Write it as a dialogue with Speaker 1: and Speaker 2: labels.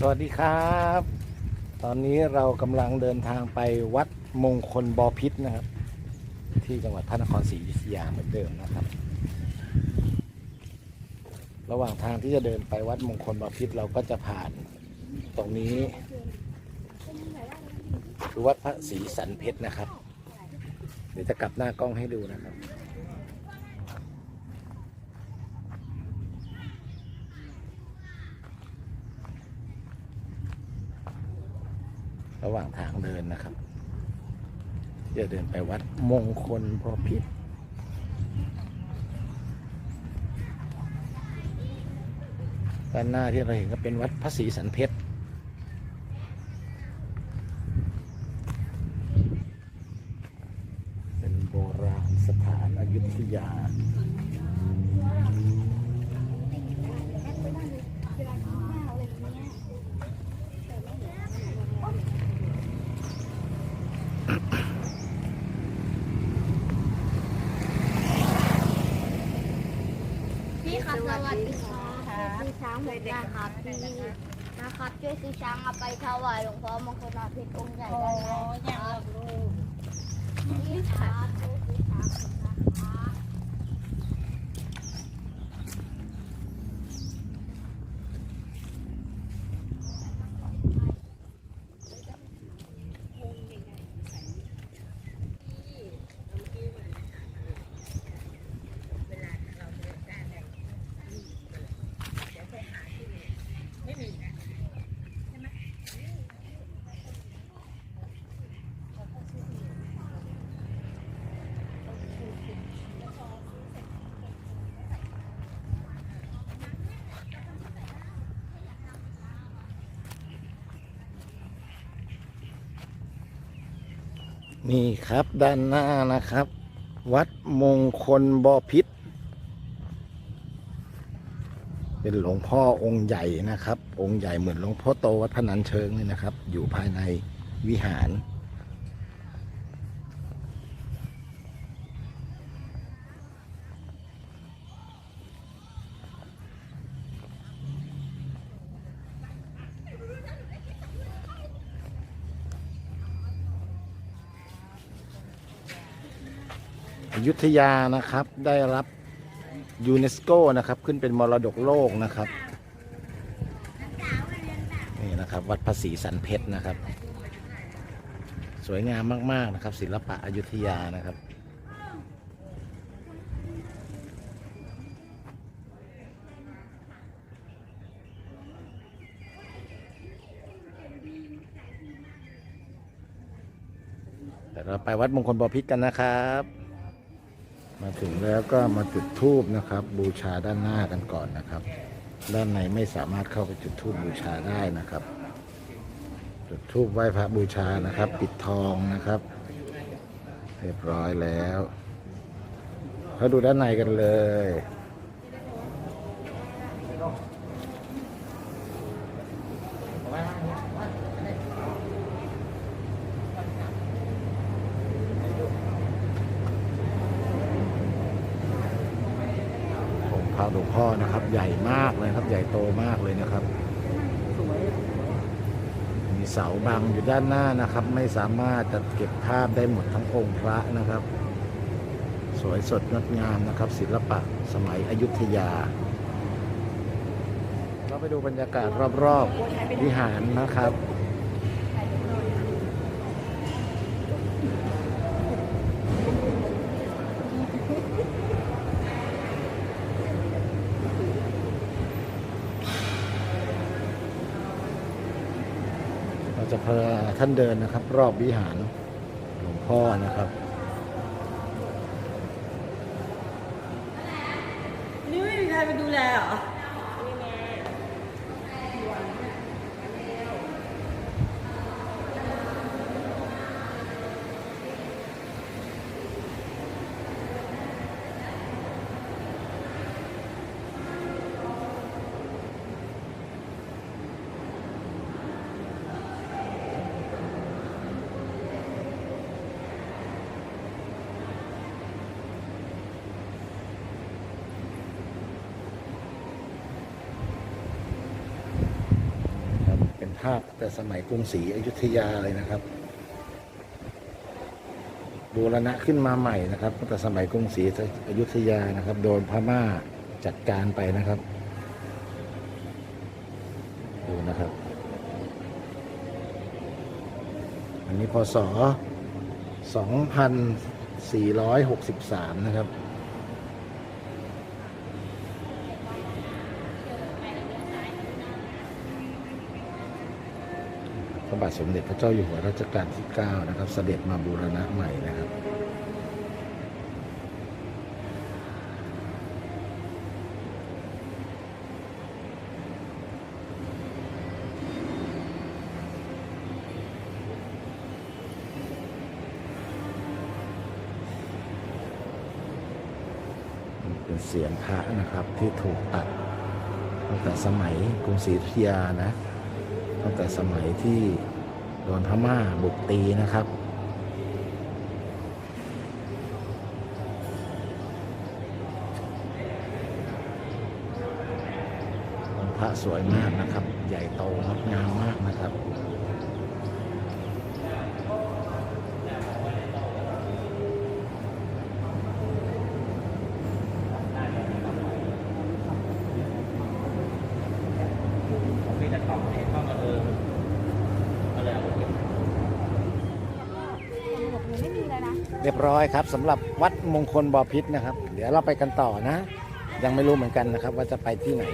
Speaker 1: สวัสดีครับ ตอนนี้เรากำลังเดินทางไปวัดมงคลบอพิษนะครับ ที่จังหวัดพระนครศรีอยุธยาเหมือนเดิมนะครับ ระหว่างทางที่จะเดินไปวัดมงคลบอพิษเราก็จะผ่านตรงนี้คือวัดพระศรีสันเพชรนะครับ เดี๋ยวจะกลับหน้ากล้องให้ดูนะครับ ระหว่างทางเดินนะครับจะเดินไปวัดมงคลพอพิษด้านหน้าที่เราเห็นก็เป็นวัดพระศรีสันเพชรเป็นโบราณสถานอยุธยา
Speaker 2: พี่ครับส วัสดีครับซื้อช้างผมนะครับที่นะครับช่วยซื้อช้างเอาไปถวายหลวงพ่อมงคลอาภิษองค์ใหญ่ได้ไหมครับนี่ครับช่วยซื้อช้างผมนะครับ
Speaker 1: นี่ครับด้านหน้านะครับ วัดมงคลบอพิษ เป็นหลวงพ่อองค์ใหญ่นะครับ องค์ใหญ่เหมือนหลวงพ่อโตวัดพนันเชิงเลยนะครับ อยู่ภายในวิหาร อยุธยานะครับได้รับยูเนสโกนะครับ ขึ้นเป็นมรดกโลกนะครับนี่นะครับ วัดภาษีสันเพชรนะครับ สวยงามมาก ๆ นะครับ ศิลปะอยุธยานะครับแต่เราไปวัดมงคลบพิษกันนะครับ มาถึงแล้วก็มาจุดธูปนะครับ บูชาด้านหน้ากันก่อนนะครับ ด้านในไม่สามารถเข้าไปจุดธูปบูชาได้นะครับ จุดธูปไหว้พระบูชานะครับ ปิดทองนะครับ เรียบร้อยแล้วเขาดูด้านในกันเลย พระหลวงพ่อนะครับ ใหญ่มากเลยครับ ใหญ่โตมากเลยนะครับ มีเสาบังอยู่ด้านหน้านะครับ ไม่สามารถจะเก็บภาพได้หมดทั้งองค์พระนะครับ สวยสดงดงามนะครับ ศิลปะสมัยอยุธยา เราไปดูบรรยากาศรอบๆวิหารนะครับ จะพาท่านเดินนะครับ รอบวิหารหลวงพ่อนะครับ
Speaker 3: นี่ไม่มีใครไปดูแลเหรอ
Speaker 1: น ภาพแต่สมัยกรุงศรีอยุธยาเลยนะครับบูรณะขึ้นมาใหม่นะครับตั้งแต่สมัยกรุงศรีอยุธยานะครับ โดนพม่าจัดการไปนะครับดูนะครับ อันนี้พศ2463 นะครับ พระบาทสมเด็จพระเจ้าอยู่หัวรัชกาลที่ 9 นะครับ เสด็จมาบูรณะใหม่นะครับเป็นเสียงพระนะครับที่ถูกตัดตั้งแต่สมัยกรุงศรีอยุธยานะ ตั้งแต่สมัยที่โดนพม่าบุกตีนะครับ พระสวยมากนะครับ ใหญ่โตงดงามมากนะครับ
Speaker 4: มีแต่ของเห็นเข้ามาเออก็เลยเอาไปเก็บ
Speaker 2: ไม่มี เรี
Speaker 1: ยบร้อยครับสำหรับวัดมงคลบอพิษนะครับ เดี๋ยวเราไปกันต่อนะ ยังไม่รู้เหมือนกันนะครับ ว่าจะไปที่ไหน